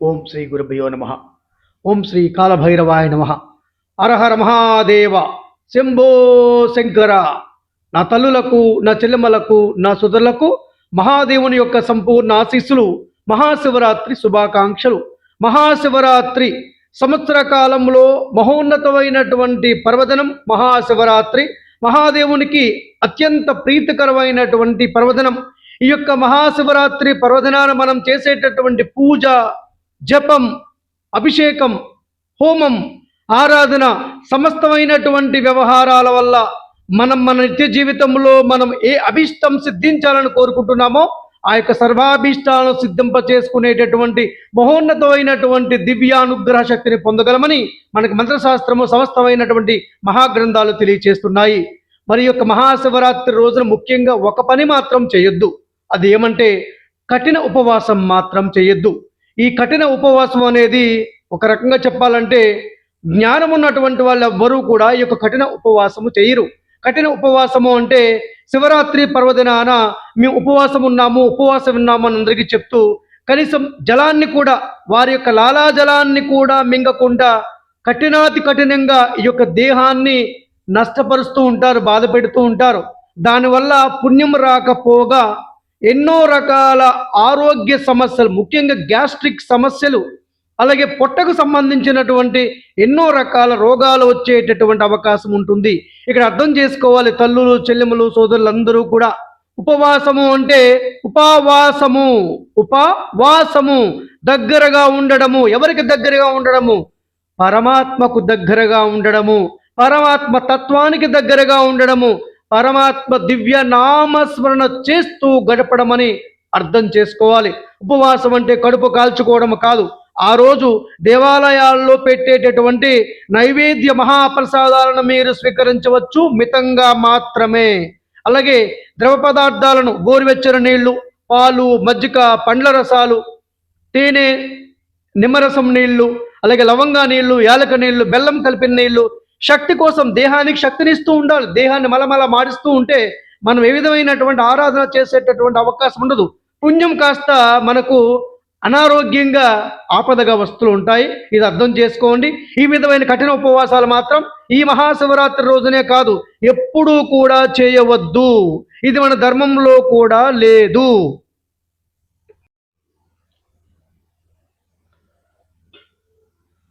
ఓం శ్రీ గురుభయో నమ. ఓం శ్రీ కాలభైరవాయ నమ. అరహర మహాదేవ శంభో శంకర. నా తల్లులకు నా చెల్లెమ్మలకు నా సుదరులకు మహాదేవుని యొక్క సంపూర్ణ ఆశీస్సులు మహాశివరాత్రి శుభాకాంక్షలు. మహాశివరాత్రి సంవత్సర కాలంలో మహోన్నతమైనటువంటి పర్వదనం మహాశివరాత్రి. మహాదేవునికి అత్యంత ప్రీతికరమైనటువంటి పర్వదనం. ఈ యొక్క మహాశివరాత్రి పర్వదనాన మనం చేసేటటువంటి పూజ జపం అభిషేకం హోమం ఆరాధన సమస్తమైనటువంటి వ్యవహారాల వల్ల మనం మన నిత్య జీవితంలో మనం ఏ అభిష్టం సిద్ధించాలని కోరుకుంటున్నామో ఆ యొక్క సర్వాభీష్టాలను సిద్ధింప చేసుకునేటటువంటి మహోన్నతమైనటువంటి దివ్యానుగ్రహ శక్తిని పొందగలమని మనకు మంత్రశాస్త్రము సమస్తమైనటువంటి మహాగ్రంథాలు తెలియచేస్తున్నాయి. మరి యొక్క మహాశివరాత్రి రోజున ముఖ్యంగా ఒక పని మాత్రం చేయొద్దు. అది ఏమంటే కఠిన ఉపవాసం మాత్రం చేయొద్దు. ఈ కఠిన ఉపవాసం అనేది ఒక రకంగా చెప్పాలంటే జ్ఞానం ఉన్నటువంటి వాళ్ళు ఎవ్వరూ కూడా ఈ యొక్క కఠిన ఉపవాసము చేయరు. కఠిన ఉపవాసము అంటే శివరాత్రి పర్వదినాన మేము ఉపవాసం ఉన్నాము ఉపవాసం ఉన్నాము అని అందరికీ చెప్తూ కనీసం జలాన్ని కూడా వారి యొక్క లాలాజలాన్ని కూడా మింగకుండా కఠినాతి కఠినంగా ఈ యొక్క దేహాన్ని నష్టపరుస్తూ ఉంటారు బాధ పెడుతూ ఉంటారు. దానివల్ల పుణ్యం రాకపోగా ఎన్నో రకాల ఆరోగ్య సమస్యలు ముఖ్యంగా గ్యాస్ట్రిక్ సమస్యలు అలాగే పొట్టకు సంబంధించినటువంటి ఎన్నో రకాల రోగాలు వచ్చేటటువంటి అవకాశం ఉంటుంది. ఇక్కడ అర్థం చేసుకోవాలి తల్లులు చెల్లెములు సోదరులందరూ కూడా. ఉపవాసము అంటే ఉపవాసము ఉపవాసము దగ్గరగా ఉండడము. ఎవరికి దగ్గరగా ఉండడము? పరమాత్మకు దగ్గరగా ఉండడము. పరమాత్మ తత్వానికి దగ్గరగా ఉండడము. పరమాత్మ దివ్య నామస్మరణ చేస్తూ గడపడమని అర్థం చేసుకోవాలి. ఉపవాసం అంటే కడుపు కాల్చుకోవడం కాదు. ఆ రోజు దేవాలయాల్లో పెట్టేటటువంటి నైవేద్య మహాప్రసాదాలను మీరు స్వీకరించవచ్చు. మితంగా మాత్రమే. అలాగే ద్రవ పదార్థాలను గోరువెచ్చని నీళ్ళు పాలు మజ్జిగ పండ్ల రసాలు తేనె నిమ్మరసం నీళ్ళు అలాగే లవంగా నీళ్ళు యాలక నీళ్ళు బెల్లం కలిపిన నీళ్ళు శక్తి కోసం దేహానికి శక్తినిస్తూ ఉండాలి. దేహాన్ని మలమల మారుస్తూ ఉంటే మనం ఏ విధమైనటువంటి ఆరాధన చేసేటటువంటి అవకాశం ఉండదు. పుణ్యం కాస్త మనకు అనారోగ్యంగా ఆపదగా వస్తువులు ఉంటాయి. ఇది అర్థం చేసుకోండి. ఈ విధమైన కఠిన ఉపవాసాలు మాత్రం ఈ మహాశివరాత్రి రోజునే కాదు ఎప్పుడూ కూడా చేయవద్దు. ఇది మన ధర్మంలో కూడా లేదు.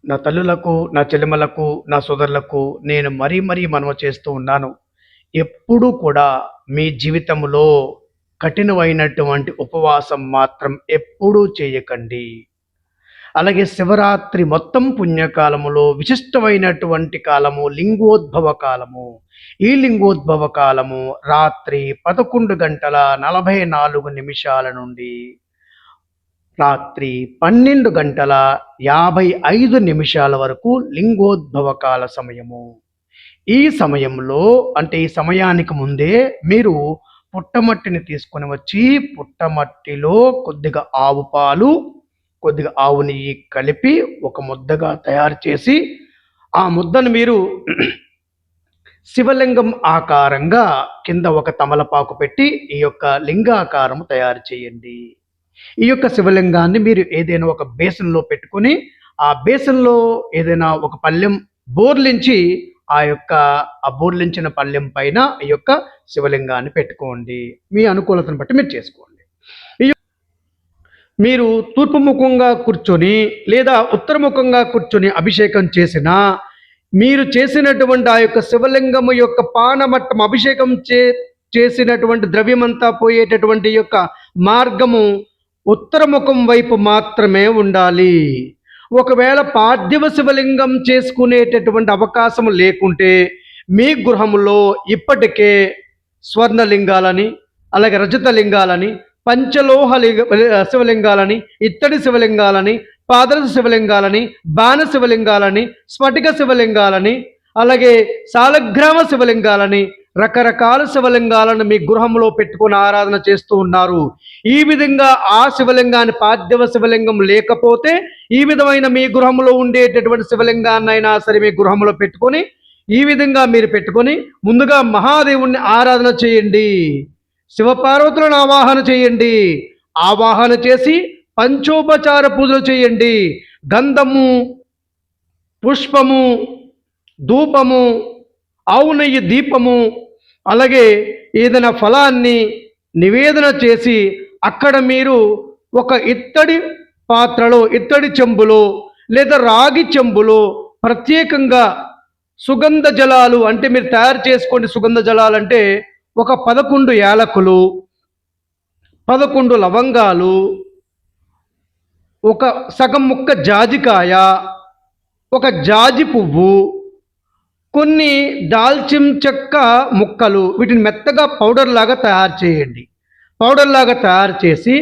నా తల్లులకు నా చెల్లెమలకు నా సోదరులకు నేను మరీ మరీ మనవ చేస్తూ ఉన్నాను. ఎప్పుడూ కూడా మీ జీవితంలో కఠినమైనటువంటి ఉపవాసం మాత్రం ఎప్పుడూ చేయకండి. అలాగే శివరాత్రి మొత్తం పుణ్యకాలములో విశిష్టమైనటువంటి కాలము లింగోద్భవ కాలము. ఈ లింగోద్భవ కాలము రాత్రి పదకొండు గంటల నలభై నాలుగు నిమిషాల నుండి రాత్రి పన్నెండు గంటల యాభై ఐదు నిమిషాల వరకు లింగోద్భవ కాల సమయము. ఈ సమయంలో అంటే ఈ సమయానికి ముందే మీరు పుట్టమట్టిని తీసుకొని వచ్చి పుట్టమట్టిలో కొద్దిగా ఆవు పాలు కొద్దిగా ఆవు నెయ్యి కలిపి ఒక ముద్దగా తయారు చేసి ఆ ముద్దను మీరు శివలింగం ఆకారంగా కింద ఒక తమలపాకు పెట్టి ఈ యొక్క లింగాకారం తయారు చేయండి. ఈ యొక్క శివలింగాన్ని మీరు ఏదైనా ఒక బేసన్లో పెట్టుకొని ఆ బేసన్లో ఏదైనా ఒక పళ్ళెం బోర్లించి ఆ యొక్క ఆ బోర్లించిన పళ్ళెం పైన ఈ యొక్క శివలింగాన్ని పెట్టుకోండి. మీ అనుకూలతను బట్టి మీరు చేసుకోండి. మీరు తూర్పు ముఖంగా కూర్చొని లేదా ఉత్తరముఖంగా కూర్చొని అభిషేకం చేసిన మీరు చేసినటువంటి ఆ యొక్క శివలింగము యొక్క పానమట్టం అభిషేకం చే చేసినటువంటి ద్రవ్యమంతా పోయేటటువంటి యొక్క మార్గము ఉత్తరముఖం వైపు మాత్రమే ఉండాలి. ఒకవేళ పార్థివ శివలింగం చేసుకునేటటువంటి అవకాశం లేకుంటే మీ గృహంలో ఇప్పటికే స్వర్ణలింగాలని అలాగే రజత లింగాలని పంచలోహ లింగ శివలింగాలని ఇత్తడి శివలింగాలని పాదరస శివలింగాలని బాణ శివలింగాలని స్ఫటిక శివలింగాలని అలాగే సాలగ్రామ శివలింగాలని రకరకాల శివలింగాలను మీ గృహంలో పెట్టుకొని ఆరాధన చేస్తూ ఉన్నారు. ఈ విధంగా ఆ శివలింగాన్ని పార్థివ శివలింగం లేకపోతే ఈ విధమైన మీ గృహంలో ఉండేటటువంటి శివలింగాన్ని అయినా సరే మీ గృహంలో పెట్టుకొని ఈ విధంగా మీరు పెట్టుకొని ముందుగా మహాదేవుణ్ణి ఆరాధన చేయండి. శివపార్వతులను ఆవాహన చేయండి. ఆవాహన చేసి పంచోపచార పూజలు చేయండి. గంధము పుష్పము ధూపము ఆవు నెయ్యి దీపము అలాగే ఏదైనా ఫలాన్ని నివేదన చేసి అక్కడ మీరు ఒక ఇత్తడి పాత్రలో ఇత్తడి చెంబులో లేదా రాగి చెంబులో ప్రత్యేకంగా సుగంధ జలాలు అంటే మీరు తయారు చేసుకోండి సుగంధ జలాలు అంటే ఒక పదకొండు యాలకులు పదకొండు లవంగాలు ఒక సగం ముక్క జాజికాయ ఒక జాజి పువ్వు కొన్ని దాల్చిన చెక్క ముక్కలు వీటిని మెత్తగా పౌడర్ లాగా తయారు చేయండి. పౌడర్ లాగా తయారు చేసి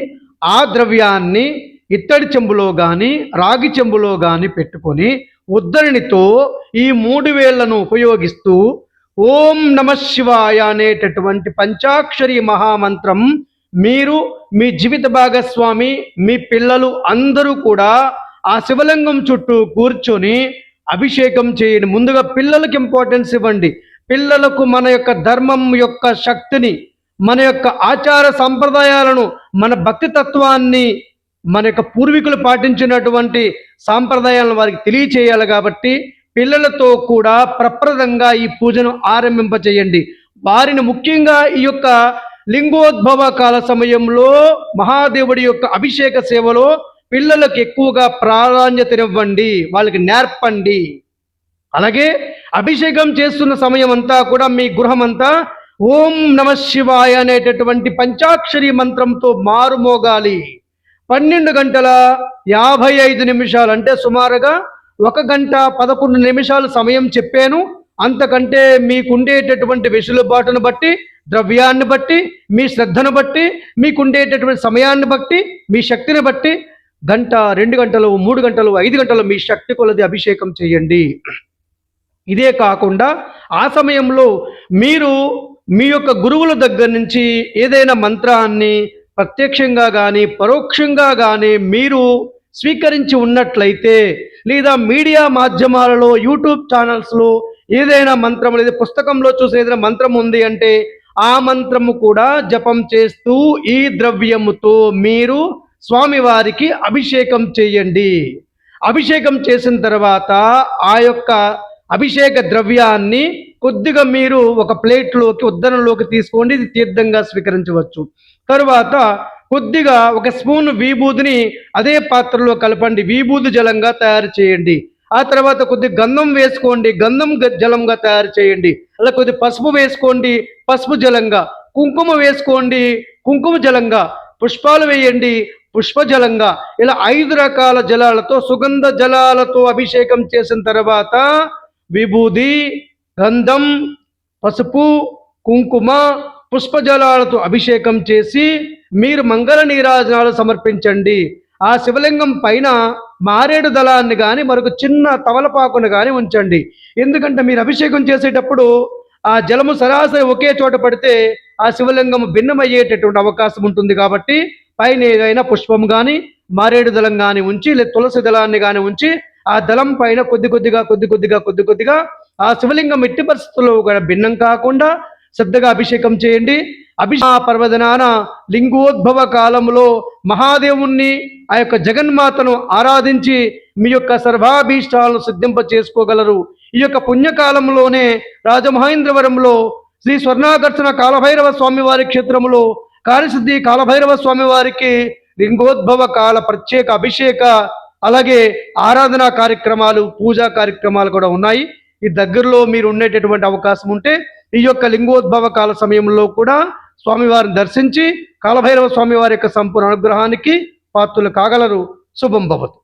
ఆ ద్రవ్యాన్ని ఇత్తడి చెంబులో కానీ రాగి చెంబులో కానీ పెట్టుకొని ఉద్ధరణితో ఈ మూడు వేళ్ళను ఉపయోగిస్తూ ఓం నమ శివాయ అనేటటువంటి పంచాక్షరి మహామంత్రం మీరు మీ జీవిత భాగస్వామి మీ పిల్లలు అందరూ కూడా ఆ శివలింగం చుట్టూ కూర్చొని అభిషేకం చేయండి. ముందుగా పిల్లలకు ఇంపార్టెన్స్ ఇవ్వండి. పిల్లలకు మన యొక్క ధర్మం యొక్క శక్తిని మన యొక్క ఆచార సంప్రదాయాలను మన భక్తి తత్వాన్ని మన యొక్క పూర్వీకులు పాటించినటువంటి సాంప్రదాయాలను వారికి తెలియచేయాలి కాబట్టి పిల్లలతో కూడా ప్రప్రదంగా ఈ పూజను ఆరంభింపచేయండి. వారిని ముఖ్యంగా ఈ యొక్క లింగోద్భవ కాల సమయంలో మహాదేవుడి యొక్క అభిషేక సేవలో పిల్లలకు ఎక్కువగా ప్రాధాన్యతనివ్వండి వాళ్ళకి నేర్పండి. అలాగే అభిషేకం చేస్తున్న సమయం అంతా కూడా మీ గృహమంతా ఓం నమ శివాయ అనేటటువంటి పంచాక్షరి మంత్రంతో మారుమోగాలి. పన్నెండు గంటల యాభై ఐదు నిమిషాలు అంటే సుమారుగా ఒక గంట పదకొండు నిమిషాలు సమయం చెప్పాను. అంతకంటే మీకుండేటటువంటి వెసులుబాటును బట్టి ద్రవ్యాన్ని బట్టి మీ శ్రద్ధను బట్టి మీకుండేటటువంటి సమయాన్ని బట్టి మీ శక్తిని బట్టి గంట రెండు గంటలు మూడు గంటలు ఐదు గంటలు మీ శక్తి కొలది అభిషేకం చేయండి. ఇదే కాకుండా ఆ సమయంలో మీరు మీ యొక్క గురువుల దగ్గర నుంచి ఏదైనా మంత్రాన్ని ప్రత్యక్షంగా కానీ పరోక్షంగా కానీ మీరు స్వీకరించి ఉన్నట్లయితే లేదా మీడియా మాధ్యమాలలో యూట్యూబ్ ఛానల్స్లో ఏదైనా మంత్రం లేదా పుస్తకంలో చూసిన ఏదైనా మంత్రం ఉంది అంటే ఆ మంత్రము కూడా జపం చేస్తూ ఈ ద్రవ్యముతో మీరు స్వామివారికి అభిషేకం చేయండి. అభిషేకం చేసిన తర్వాత ఆ యొక్క అభిషేక ద్రవ్యాన్ని కొద్దిగా మీరు ఒక ప్లేట్లోకి ఉద్దరంలోకి తీసుకోండి. ఇది తీర్థంగా స్వీకరించవచ్చు. తరువాత కొద్దిగా ఒక స్పూన్ విభూదిని అదే పాత్రలో కలపండి. విభూది జలంగా తయారు చేయండి. ఆ తర్వాత కొద్ది గంధం వేసుకోండి. గంధం జలంగా తయారు చేయండి. అలా కొద్ది పసుపు వేసుకోండి. పసుపు జలంగా. కుంకుమ వేసుకోండి. కుంకుమ జలంగా. పుష్పాలు వేయండి. పుష్పజలంగా ఇలా ఐదు రకాల జలాలతో సుగంధ జలాలతో అభిషేకం చేసిన తర్వాత విభూది గంధం పసుపు కుంకుమ పుష్పజలాలతో అభిషేకం చేసి మీరు మంగళ నీరాజనాలు సమర్పించండి. ఆ శివలింగం పైన మారేడు దళాన్ని కానీ మరొక చిన్న తవలపాకును కానీ ఉంచండి. ఎందుకంటే మీరు అభిషేకం చేసేటప్పుడు ఆ జలము సరాసరి ఒకే చోట పడితే ఆ శివలింగం భిన్నమయ్యేటటువంటి అవకాశం ఉంటుంది కాబట్టి పైన ఏదైనా పుష్పం కానీ మారేడు దళం కానీ ఉంచి లేదా తులసి దళాన్ని కానీ ఉంచి ఆ దళం పైన కొద్ది కొద్దిగా కొద్ది కొద్దిగా కొద్ది కొద్దిగా ఆ శివలింగం ఎట్టి పరిస్థితుల్లో కూడా భిన్నం కాకుండా శ్రద్ధగా అభిషేకం చేయండి. అభిషా పర్వదనాన లింగోద్భవ కాలంలో మహాదేవుణ్ణి ఆ యొక్క జగన్మాతను ఆరాధించి మీ యొక్క సర్వాభీష్టాలను సిద్ధింప చేసుకోగలరు. ఈ యొక్క పుణ్యకాలంలోనే రాజమహేంద్రవరంలో శ్రీ స్వర్ణాకర్షణ కాలభైరవ స్వామి వారి కాళశుద్ధి కాలభైరవ స్వామి వారికి లింగోద్భవ కాల ప్రత్యేక అభిషేక అలాగే ఆరాధనా కార్యక్రమాలు పూజా కార్యక్రమాలు కూడా ఉన్నాయి. ఈ దగ్గరలో మీరు ఉండేటటువంటి అవకాశం ఉంటే ఈ యొక్క లింగోద్భవ కాల సమయంలో కూడా స్వామివారిని దర్శించి కాలభైరవ స్వామివారి యొక్క సంపూర్ణ అనుగ్రహానికి పాత్రలు కాగలరు. శుభం భవతు.